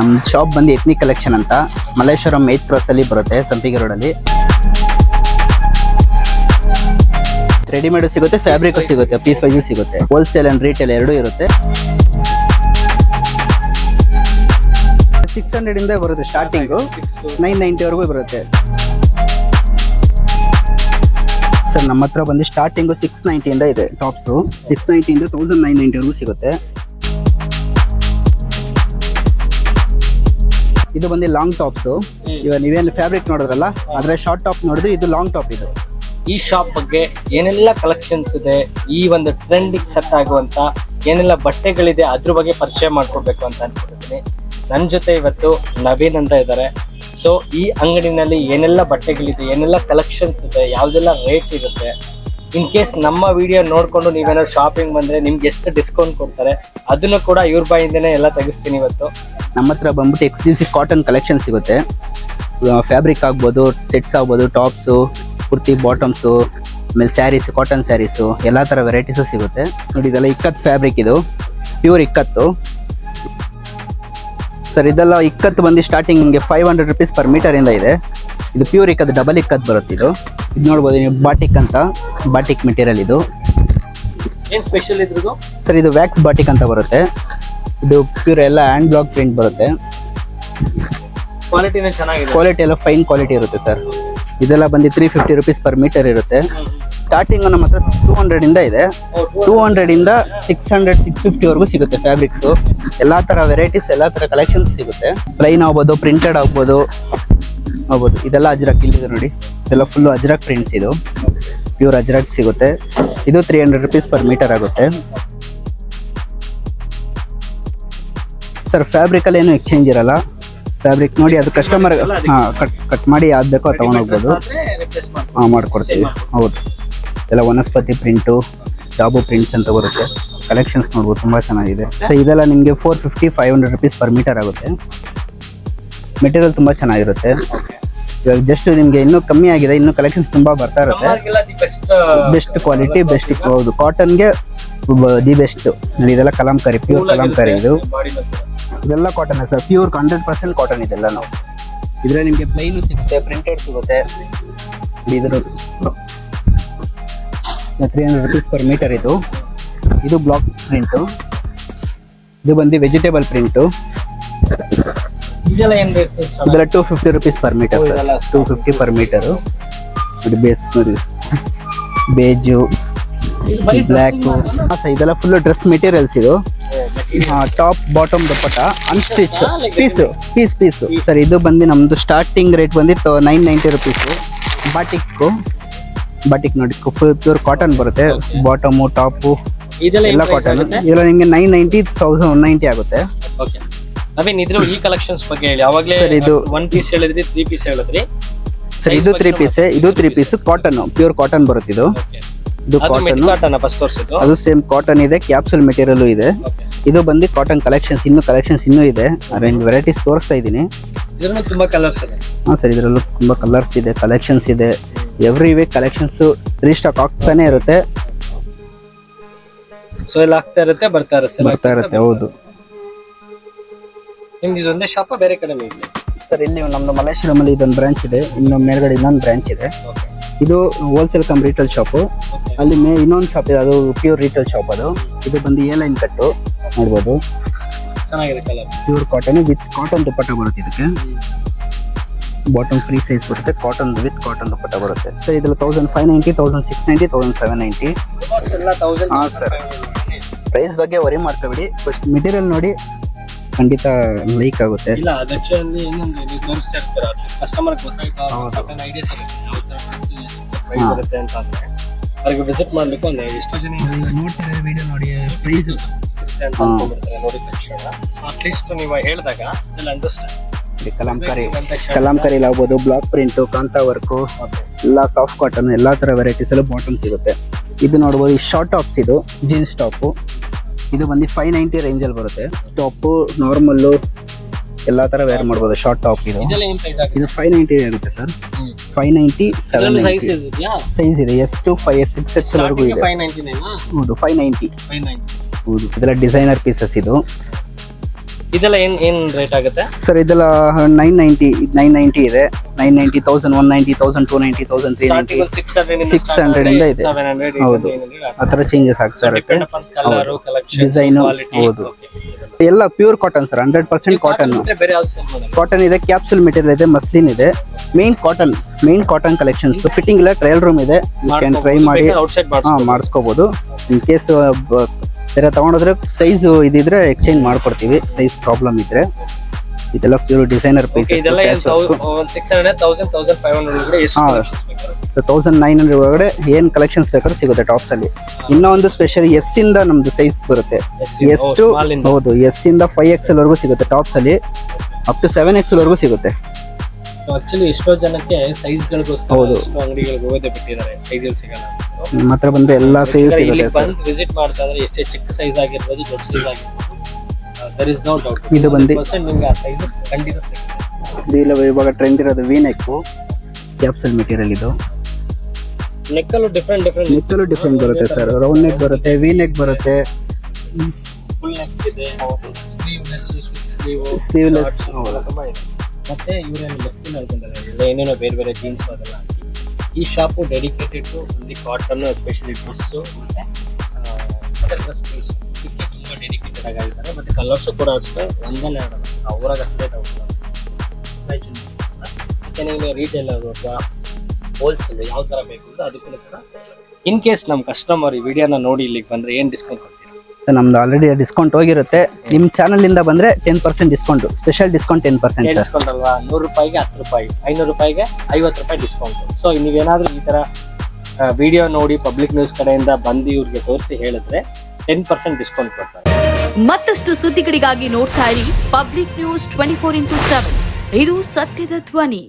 ನಮ್ಮ ಶಾಪ್ ಬಂದು ethnic collection ಅಂತ ಮಲ್ಲೇಶ್ವರಂ ಏತ್ ಕ್ರಾಸ್ ಅಲ್ಲಿ ಬರುತ್ತೆ ಸಂಪಿಗೆ ರೋಡಲ್ಲಿ. ರೆಡಿಮೇಡ್ ಸಿಗುತ್ತೆ ಫ್ಯಾಬ್ರಿಕ್ ಸಿಗುತ್ತೆ ಪೀಸ್ ವೈಸ್ ಸಿಗುತ್ತೆ. ಹೋಲ್ಸೇಲ್ ಅಂಡ್ ರೀಟೇಲ್ ಎರಡೂ ಇರುತ್ತೆ. ಸಿಕ್ಸ್ ಹಂಡ್ರೆಡ್ ಇಂದ ಬರುತ್ತೆ ಸ್ಟಾರ್ಟಿಂಗು ನೈನ್ ನೈಂಟಿವರೆಗೂ ಬರುತ್ತೆ. ಸರ್ ನಮ್ಮ ಹತ್ರ ಬಂದು ಸ್ಟಾರ್ಟಿಂಗು ಸಿಕ್ಸ್ ನೈಂಟಿಯಿಂದ ಇದೆ ಟಾಪ್ಸು ಸಿಕ್ಸ್ ನೈಂಟಿಯಿಂದ ತೌಸಂಡ್ ನೈನ್ ನೈಂಟಿವರೆಗೂ ಸಿಗುತ್ತೆ. ಇದು ಬಂದು ಲಾಂಗ್ ಟಾಪ್ಸು ಇವಾಗ ನೀವೇನು ಫ್ಯಾಬ್ರಿಕ್ ನೋಡಿದ್ರಲ್ಲ ಆದ್ರೆ ಶಾರ್ಟ್ ಟಾಪ್ ನೋಡಿದ್ರೆ ಇದು ಲಾಂಗ್ ಟಾಪ್ ಇದು. ಈ ಶಾಪ್ ಬಗ್ಗೆ ಏನೆಲ್ಲ ಕಲೆಕ್ಷನ್ಸ್ ಇದೆ ಈ ಒಂದು ಟ್ರೆಂಡಿಗೆ ಸೆಟ್ ಆಗುವಂತ ಏನೆಲ್ಲ ಬಟ್ಟೆಗಳಿದೆ ಅದ್ರ ಬಗ್ಗೆ ಪರಿಚಯ ಮಾಡ್ಕೊಡ್ಬೇಕು ಅಂತ ಅನ್ಕೊಂಡಿದ್ದೀನಿ. ನನ್ನ ಜೊತೆ ಇವತ್ತು ನವೀನ್ ಅಂತ ಇದ್ದಾರೆ ಸೊ ಈ ಅಂಗಡಿನಲ್ಲಿ ಏನೆಲ್ಲ ಬಟ್ಟೆಗಳಿದೆ ಏನೆಲ್ಲ ಕಲೆಕ್ಷನ್ಸ್ ಇದೆ ಯಾವ್ದೆಲ್ಲ ರೇಟ್ ಇರುತ್ತೆ ಇನ್ ಕೇಸ್ ನಮ್ಮ ವಿಡಿಯೋ ನೋಡ್ಕೊಂಡು ನೀವೇನಾದ್ರು ಶಾಪಿಂಗ್ ಬಂದ್ರೆ ನಿಮ್ಗೆ ಎಷ್ಟು ಡಿಸ್ಕೌಂಟ್ ಕೊಡ್ತಾರೆ ಅದನ್ನು ಕೂಡ ಇವ್ರ ಬಾಯಿಂದನೇ ಎಲ್ಲ ತೆಗಿಸ್ತೀನಿ ಇವತ್ತು. ನಮ್ಮ ಹತ್ರ ಬಂದ್ಬಿಟ್ಟು ಎಕ್ಸ್ಕ್ಲೂಸಿವ್ ಕಾಟನ್ ಕಲೆಕ್ಷನ್ ಸಿಗುತ್ತೆ. ಫ್ಯಾಬ್ರಿಕ್ ಆಗ್ಬೋದು ಸೆಟ್ಸ್ ಆಗ್ಬೋದು ಟಾಪ್ಸು ಕುರ್ತಿ ಬಾಟಮ್ಸು ಆಮೇಲೆ ಸ್ಯಾರೀಸ್ ಕಾಟನ್ ಸ್ಯಾರೀಸು ಎಲ್ಲ ಥರ ವೆರೈಟೀಸು ಸಿಗುತ್ತೆ. ನೋಡಿ ಇದೆಲ್ಲ ಇಕ್ಕತ್ ಫ್ಯಾಬ್ರಿಕ್ ಇದು. ಪ್ಯೂರ್ ಇಕ್ಕತ್ತು. ಸರ್ ಇದೆಲ್ಲ ಇಕ್ಕತ್ತು ಬಂದು ಸ್ಟಾರ್ಟಿಂಗ್ ನಿಮಗೆ ಫೈವ್ ಹಂಡ್ರೆಡ್ ರುಪೀಸ್ ಪರ್ ಮೀಟರಿಂದ ಇದೆ ಇದು. ಪ್ಯೂರ್ ಇಕ್ಕದ್ದು ಡಬಲ್ ಇಕ್ಕತ್ತು ಬರುತ್ತೆ ಇದು. ಇದು ನೋಡ್ಬೋದು ನೀವು ಬಾಟಿಕ್ ಅಂತ. ಬಾಟಿಕ್ ಮೆಟೀರಿಯಲ್ ಇದು. ಏನು ಸ್ಪೆಷಲ್ ಇದ್ರದ್ದು? ಸರ್ ಇದು ವ್ಯಾಕ್ಸ್ ಬಾಟಿಕ್ ಅಂತ ಬರುತ್ತೆ. ಇದು ಪ್ಯೂರ್ ಎಲ್ಲ ಹ್ಯಾಂಡ್ ಬ್ಲಾಕ್ ಪ್ರಿಂಟ್ ಬರುತ್ತೆ. ಕ್ವಾಲಿಟಿನೇ ಚೆನ್ನಾಗಿದೆ. ಕ್ವಾಲಿಟಿ ಎಲ್ಲ ಫೈನ್ ಕ್ವಾಲಿಟಿ ಇರುತ್ತೆ ಸರ್ ಇದೆಲ್ಲ ಬಂದು three fifty rupees per meter ಇರುತ್ತೆ. ಸ್ಟಾರ್ಟಿಂಗ್ ನಮ್ಮ ಹತ್ರ ಟೂ ಹಂಡ್ರೆಡ್ ಇಂದ ಇದೆ. ಟೂ ಹಂಡ್ರೆಡ್ ಇಂದ ಸಿಕ್ಸ್ ಹಂಡ್ರೆಡ್ ಸಿಕ್ಸ್ ಫಿಫ್ಟಿವರೆಗೂ ಸಿಗುತ್ತೆ ಫ್ಯಾಬ್ರಿಕ್ಸು ಎಲ್ಲ ಥರ ವೆರೈಟೀಸ್ ಎಲ್ಲ ಥರ ಕಲೆಕ್ಷನ್ಸ್ ಸಿಗುತ್ತೆ. ಪ್ಲೈನ್ ಆಗ್ಬೋದು ಪ್ರಿಂಟೆಡ್ ಆಗ್ಬೋದು. ಆಗ್ಬೋದು. ಇದೆಲ್ಲ ಅಜ್ರಕ್ ಇಲ್ಲಿದೆ ನೋಡಿ. ಇದೆಲ್ಲ ಫುಲ್ಲು ಅಜ್ರಕ್ ಪ್ರಿಂಟ್ಸ್ ಇದು. ಪ್ಯೂರ್ ಅಜ್ರಕ್ ಸಿಗುತ್ತೆ. ಇದು three hundred rupees per meter ಆಗುತ್ತೆ. ಸರ್ ಫ್ಯಾಬ್ರಿಕಲ್ಲಿ ಏನು ಎಕ್ಸ್ಚೇಂಜ್ ಇರಲ್ಲ. ಫ್ಯಾಬ್ರಿಕ್ ನೋಡಿ ಅದು ಕಸ್ಟಮರ್ ಹಾಂ ಕಟ್ ಕಟ್ ಮಾಡಿ ಯಾವ್ದು ಬೇಕೋ ಅದು ತೊಗೊಂಡೋಗ್ಬೋದು ಹಾಂ ಮಾಡ್ಕೊಡ್ತೀವಿ. ಹೌದು. ಎಲ್ಲ ವನಸ್ಪತಿ ಪ್ರಿಂಟು ಜಾಬು ಪ್ರಿಂಟ್ಸ್ ಅಂತ ಬರುತ್ತೆ. ಕಲೆಕ್ಷನ್ಸ್ ನೋಡ್ಬೋದು ತುಂಬ ಚೆನ್ನಾಗಿದೆ. ಸೊ ಇದೆಲ್ಲ ನಿಮಗೆ four fifty five hundred rupees per meter ಆಗುತ್ತೆ. ಮೆಟೀರಿಯಲ್ ತುಂಬ ಚೆನ್ನಾಗಿರುತ್ತೆ. ಇವಾಗ ಜಸ್ಟ್ ನಿಮಗೆ ಇನ್ನೂ ಕಮ್ಮಿ ಆಗಿದೆ. ಇನ್ನೂ ಕಲೆಕ್ಷನ್ಸ್ ತುಂಬ ಬರ್ತಾ ಇರುತ್ತೆ. ಬೆಸ್ಟ್ ಕ್ವಾಲಿಟಿ ಬೆಸ್ಟ್ ಹೌದು. ಕಾಟನ್ಗೆ ದಿ ಬೆಸ್ಟ್ ಇದೆಲ್ಲ ಕಲಾಂಕಾರಿ ಪ್ಯೂರ್ ಕಲಾಂಕಾರಿ ಇದು. ಇದೆಲ್ಲ cotton sir pure hundred percent cotton ಇದೆಲ್ಲ ನಾವು. ಇದ್ರೆ ನಿಮಗೆ ಪ್ಲೈನು ಸಿಗುತ್ತೆ ಪ್ರಿಂಟೆಡ್ ಸಿಗುತ್ತೆ. ಇದ್ರ three hundred rupees per meter ಇದು. ಇದು ಬ್ಲಾಕ್ ಪ್ರಿಂಟು ಇದು ಬಂದು ವೆಜಿಟೇಬಲ್ ಪ್ರಿಂಟು ಇದೆಲ್ಲ ಏನು ಬೇಕು ಇದೆಲ್ಲ two fifty rupees per meter two fifty per meter ಇದು ಬೇಸ್ ನೋಡಿ. ಬೇಜು ಬ್ಲ್ಯಾಕು ಸರ್ ಇದೆಲ್ಲ ಫುಲ್ಲು ಡ್ರೆಸ್ ಮೆಟೀರಿಯಲ್ಸ್ ಇದು. Top bottom dupatta unstitch piece piece piece sir ಇದು ಬಂದು ನಮ್ದು ಸ್ಟಾರ್ಟಿಂಗ್ ರೇಟ್ ಬಂದಿತ್ತು nine ninety rupees batik batik ನೋಡಿ full pure cotton ಬರುತ್ತೆ. ಬಾಟಮು ಟಾಪು ಇದೆಲ್ಲ ಎಲ್ಲ ಕಾಟನ್ ಇದೆಲ್ಲ ನಿಮಗೆ nine ninety thousand one ninety ಆಗುತ್ತೆ. ನವೀನ್ ಇದ್ರ ಈ ಕಲೆಕ್ಷನ್ಸ್ ಬಗ್ಗೆ ಹೇಳಿ. ಅವಾಗ್ಲೇ Sir, ಇದು- ಒನ್ ಪೀಸ್ ಹೇಳಿದ್ರಿ ತ್ರೀ ಪೀಸ್ ಹೇಳಿದ್ರಿ. ಸರ್ ಇದು ತ್ರೀ ಪೀಸ್ ಇದು three piece cotton pure cotton ಬರುತ್ತೆ ಇದು. ಇದು ಕಾಟನ್ ಅದು ಸೇಮ್ ಕಾಟನ್ ಇದೆ ಕ್ಯಾಪ್ಸುಲ್ ಮೆಟೀರಿಯಲ್ ಇದೆ. ಇದು ಬಂದು ಕಾಟನ್ ಕಲೆಕ್ಷನ್ಸ್ ಇನ್ನೂ ಕಲೆಕ್ಷನ್ಸ್ ಇನ್ನೂ ಇದೆ. ಅರೇಂಜ್ ವೆರೈಟೀಸ್ ತೋರಿಸ್ತಾ ಇದ್ದೀನಿ. ಇದರಲ್ಲೂ ತುಂಬ ಕಲರ್ಸ್ ಇದೆ. ಹಾಂ ಸರ್ ಇದರಲ್ಲೂ ತುಂಬ ಕಲರ್ಸ್ ಇದೆ ಕಲೆಕ್ಷನ್ಸ್ ಇದೆ. ಎವ್ರಿ ವೀಕ್ ಕಲೆಕ್ಷನ್ಸು ರೀಸ್ಟಾಕ್ ಆಗ್ತಾನೆ ಇರುತ್ತೆ. ಸೊ ಇಲ್ಲಿ ಆಗ್ತಾ ಇರುತ್ತೆ ಬರ್ತಾ ಇರುತ್ತೆ ಬರ್ತಾ ಇರುತ್ತೆ ಹೌದು. ನಿಮ್ದು ಇದೊಂದೇ ಶಾಪ ಬೇರೆ ಕಡೆ ಇದೆ ಸರ್ ಇಲ್ಲಿ ನಮ್ದು ಮಲೇಶ್ವರಮಲ್ಲಿ ಇದೊಂದು ಬ್ರಾಂಚ್ ಇದೆ. ಇನ್ನು ಮೇಲ್ಗಡೆ ಇನ್ನೊಂದು ಬ್ರಾಂಚ್ ಇದೆ. ಇದು ಹೋಲ್ಸೇಲ್ ಕಮ್ ರೀಟೇಲ್ ಶಾಪು ಅಲ್ಲಿ ಮೇ ಇನ್ನೊಂದು ಶಾಪ್ ಇದೆ ಅದು ಪ್ಯೂರ್ ರೀಟೇಲ್ ಶಾಪ್ ಅದು. ಇದು ಬಂದು ಎ ಲೈನ್ ಕಟ್ಟು. ನೋಡ್ಬೋದು ಚೆನ್ನಾಗಿದೆ colour pure cotton with cotton dupatta ಬರುತ್ತೆ ಇದಕ್ಕೆ. ಬಾಟಮ್ ಫ್ರೀ ಸೈಜ್ ಬರುತ್ತೆ ಕಾಟನ್ ವಿತ್ ಕಾಟನ್ ದುಪ್ಪಟ್ಟ ಬರುತ್ತೆ. ಸರ್ ಇದ್ರಲ್ಲಿ thousand five ninety thousand six ninety thousand seven ninety ಹಾಂ ಸರ್ ಪ್ರೈಸ್ ಬಗ್ಗೆ ವರಿ ಮಾಡ್ಕೋಬೇಡಿ. ಫಸ್ಟ್ ಮೆಟೀರಿಯಲ್ ನೋಡಿ ಖಂಡಿತ ಲೈಕ್ ಆಗುತ್ತೆ. ಇಲ್ಲ ಅದಕ್ಕೆ ಇನ್ನೊಂದು ನೀವು ತೋರಿಸ್ತಾ ಇರ್ತೀರ ಕಸ್ಟಮರ್ ಗೊತ್ತಾಯ್ತಾ ಯಾವ ಪ್ರೈಸ್ ಬರುತ್ತೆ ಅಂತ ಅಂದರೆ ಅವ್ರಿಗೆ ವಿಸಿಟ್ ಮಾಡಬೇಕು ಅಂದ್ರೆ ಎಷ್ಟೋ ಜನ ನೋಡ್ತಾರೆ ವಿಡಿಯೋ ನೋಡಿ ಪ್ರೈಸ್ ಸಿಗುತ್ತೆ ಅಂತ ಹಾ. ಅನ್ಕೊಂಡ್ಬಿಡ್ತಾರೆ ನೋಡಿದ ತಕ್ಷಣ. ಅಟ್ಲೀಸ್ಟ್ ನೀವು ಹೇಳಿದಾಗ ಇದೆಲ್ಲ ಅಂಡರ್ಸ್ಟ್ಯಾಂಡ್ ಕಲಾಂಕಾರಿ ಕಲಾಂಕಾರಿ ಆಗ್ಬೋದು ಬ್ಲಾಕ್ ಪ್ರಿಂಟು ಕಾಂತಾ ವರ್ಕು ಎಲ್ಲ ಸಾಫ್ಟ್ ಕಾಟನ್ ಎಲ್ಲ ಥರ ವೆರೈಟೀಸ್ ಎಲ್ಲ ಬಾಟಮ್ ಸಿಗುತ್ತೆ. ಇದು ನೋಡ್ಬೋದು ಈ ಶಾರ್ಟ್ ಟಾಪ್ಸ್ ಇದು ಜೀನ್ಸ್ ಟಾಪು ಇದು ಬಂದು ಫೈವ್ ನೈಂಟಿ ರೇಂಜಲ್ಲಿ ಬರುತ್ತೆ. ಟಾಪು ನಾರ್ಮಲ್ಲು ಎಲ್ಲ ಥರ ವೇರ್ ಮಾಡ್ಬೋದು ಶಾರ್ಟ್ ಟಾಪ್ ಇದು. ಆಗುತ್ತೆ? ಇದು ಫೈವ್ ನೈಂಟಿ ಆಗುತ್ತೆ sir five ninety seven ninety size ಇದೆ S to five S six X ವರೆಗೂ ಇದೆ. ಹೌದು ಫೈವ್ ನೈಂಟಿ ಹೌದು ಇದೆಲ್ಲ ಡಿಸೈನರ್ ಪೀಸಸ್ ಇದು. ಇದೆಲ್ಲ ಏನ್ ಏನ್ ರೇಟ್ ಆಗುತ್ತೆ? ಸರ್ ಇದೆಲ್ಲ ನೈನ್ ನೈಂಟಿ ನೈನ್ ನೈಂಟಿ ಇದೆ. Nine ninety thousand one ninety thousand two ninety thousand three ninety six hundred 600 ಇಂದ ಇದೆ. ಹೌದು. ಆ ಥರ ಚೇಂಜಸ್ ಆಗ್ತಾ ಇರುತ್ತೆ. Design, ಹೌದು. ಎಲ್ಲ pure cotton sir hundred percent cotton cotton ಇದೆ ಕ್ಯಾಪ್ಸುಲ್ ಮೆಟೀರಿಯಲ್ ಇದೆ ಮಸ್ಲಿನ್ ಇದೆ. Main cotton main cotton collections fitting ಇಲ್ಲ ಟ್ರಯಲ್ ರೂಮ್ ಇದೆ. ಟ್ರೈ ಮಾಡಿ. ಮಾಡಿಸ್ಕೋಬಹುದು ಇನ್ ಕೇಸ್ ಬೇರೆ ತಗೊಂಡೋದ್ರೆ ಸೈಜು ಇದಿದ್ರೆ ಎಕ್ಸ್ಚೇಂಜ್ ಮಾಡ್ಕೊಡ್ತೀವಿ. ಸೈಜ್ ಪ್ರಾಬ್ಲಮ್ ಇದ್ರೆ. ಇದೆಲ್ಲ pure designer hundred thousand nine hundred ಒಳಗಡೆ ಏನ್ ಕಲೆಕ್ಷನ್ಸ್ ಬೇಕಾದ್ರೂ ಸಿಗುತ್ತೆ ಟಾಪ್ಸ್ ಅಲ್ಲಿ. ಇನ್ನೊಂದು ಸ್ಪೆಷಲ್ ಎಸ್ ಇಂದ ನಮ್ದು ಸೈಜ್ ಬರುತ್ತೆ. ಎಸ್ ಟು ಹೌದು ಎಸ್ ಇಂದ ಫೈವ್ ಎಕ್ಸ್ ಎಲ್ ವರೆಗೂ ಸಿಗುತ್ತೆ ಟಾಪ್ಸ್ ಅಲ್ಲಿ. ಅಪ್ ಟು ಸೆವೆನ್ ಎಕ್ಸ್ ವರೆಗೂ ಸಿಗುತ್ತೆ. ಆಕ್ಚುಲಿ ಎಷ್ಟೋ ಜನಕ್ಕೆ ಸೈಜ್ ಗಳಿಗೋಸ್ಕರ ಹೌದು. ಎಷ್ಟೋ ಅಂಗಡಿಗಳಿಗೆ ಹೋಗೋದೇ ಬಿಟ್ಟಿದ್ದಾರೆ. ಸೈಜ್ ಸಿಗಲ್ಲ. ನಿಮ್ಮ ಹತ್ರ ಬಂದ್ರೆ ಎಲ್ಲಾ ಸೈಜ್ ಸಿಗುತ್ತೆ ಸರ್. ಬಂದು ವಿಸಿಟ್ ಮಾಡ್ತಾ ಇದ್ರೆ ಎಷ್ಟೇ ಚಿಕ್ಕ ಸೈಜ್ ಆಗಿರ್ಬೋದು ದೊಡ್ಡ ಸೈಜ್ ಆಗಿರ್ಬೋದು ದರ್ ಇಸ್ ನೋ ಡೌಟ್ ಇದು ಬಂದು- ಪರ್ಸೆಂಟ್ ನಿಮ್ಗೆ ಆ ಸೈಜ್ ಖಂಡಿತ ಸಿಗುತ್ತೆ. ಇಲ್ಲ ಇವಾಗ ಟ್ರೆಂಡ್ ಇರೋದು ವಿ ನೆಕ್ ಕ್ಯಾಪ್ಸಲ್ ಮೆಟೀರಿಯಲ್ ಇದು. ನೆಕ್ಕಲ್ಲೂ ಡಿಫ್ರೆಂಟ್ ಡಿಫ್ರೆಂಟ್ ನೆಕ್ಕಲು ಡಿಫ್ರೆಂಟ್ ಬರುತ್ತೆ ಸರ್ ರೌಂಡ್ ನೆಕ್ ಬರುತ್ತೆ ವಿ ನೆಕ್ ಬರುತ್ತೆ. ಫುಲ್ ನೆಕ್ ಇದೆ. ಸ್ಲೀವ್ಲೆಸ್ ಸ್ಲೀವ್ ಸ್ಲೀವ್ಲೆಸ್ ತುಂಬಾ ಇದೆ. ಮತ್ತೆ ಇವರೇನು ಮೆಸ್ಸಿನ ಮಾಡ್ಕೊಂಡಿದ್ದಾರೆ ಏನೇನೋ ಬೇರೆ ಬೇರೆ ಜೀನ್ಸ್ ಅದೆಲ್ಲ ಹಾಕಿ. ಈ ಶಾಪು ಡೆಡಿಕೇಟೆಡ್ ಟು ಅಲ್ಲಿ ಕಾಟನ್ ಎಸ್ಪೆಷಲಿ ಡ್ರೆಸ್ಸು ಮತ್ತೆ ಮತ್ತೆ ಡ್ರೆಸ್ ಇದಕ್ಕೆ ತುಂಬ ಡೆಡಿಕೇಟೆಡ್ ಆಗಿ ಆಗಿದ್ದಾರೆ. ಮತ್ತೆ ಕಲರ್ಸು ಕೂಡ ಅಷ್ಟೇ. ಒಂದೇ ಆಡಲ್ಲ ಸಾವಿರಾಗ ಅಷ್ಟೇ ಮತ್ತೆ ನಿಮಗೆ ರೀಟೇಲ್ ಅಥವಾ ಹೋಲ್ಸೇಲ್ ಯಾವ ಥರ ಬೇಕು ಅಂತ ಅದಕ್ಕೂ ಕೂಡ ಇನ್ ಕೇಸ್ ನಮ್ಮ ಕಸ್ಟಮರ್ ಈ ವಿಡಿಯೋನ ನೋಡಿ ಇಲ್ಲಿಗೆ ಬಂದರೆ ಏನು ಡಿಸ್ಕೌಂಟ್ ಕೊಡ್ತೀರಾ? ನಮ್ದು ಆಲ್ರೆಡಿ ಡಿಸ್ಕೌಂಟ್ ಹೋಗಿರುತ್ತೆ. ನಿಮ್ಮ ಚಾನಲ್ ಇಂದ ಬಂದ್ರೆ ten percent discount special discount ten percent sir discount ಅಲ್ವಾ? ನೂರು ರೂಪಾಯಿಗೆ ಹತ್ತು ರೂಪಾಯಿ ಐನೂರು ರೂಪಾಯಿಗೆ ಐವತ್ತು ರೂಪಾಯಿ ಡಿಸ್ಕೌಂಟ್ ಸೊ ನೀವೇನಾದ್ರೂ ಈ ತರ ವಿಡಿಯೋ ನೋಡಿ ಪಬ್ಲಿಕ್ ನ್ಯೂಸ್ ಕಡೆಯಿಂದ ಬಂದು ಇವ್ರಿಗೆ ತೋರಿಸಿ ಹೇಳಿದ್ರೆ ಟೆನ್ ಪರ್ಸೆಂಟ್ ಡಿಸ್ಕೌಂಟ್ ಕೊಡ್ತಾರೆ. ಮತ್ತಷ್ಟು ಸುದ್ದಿಗಳಿಗಾಗಿ ನೋಡ್ತಾ ಇರಿ public news twenty four into seven ಇದು ಸತ್ಯದ ಧ್ವನಿ.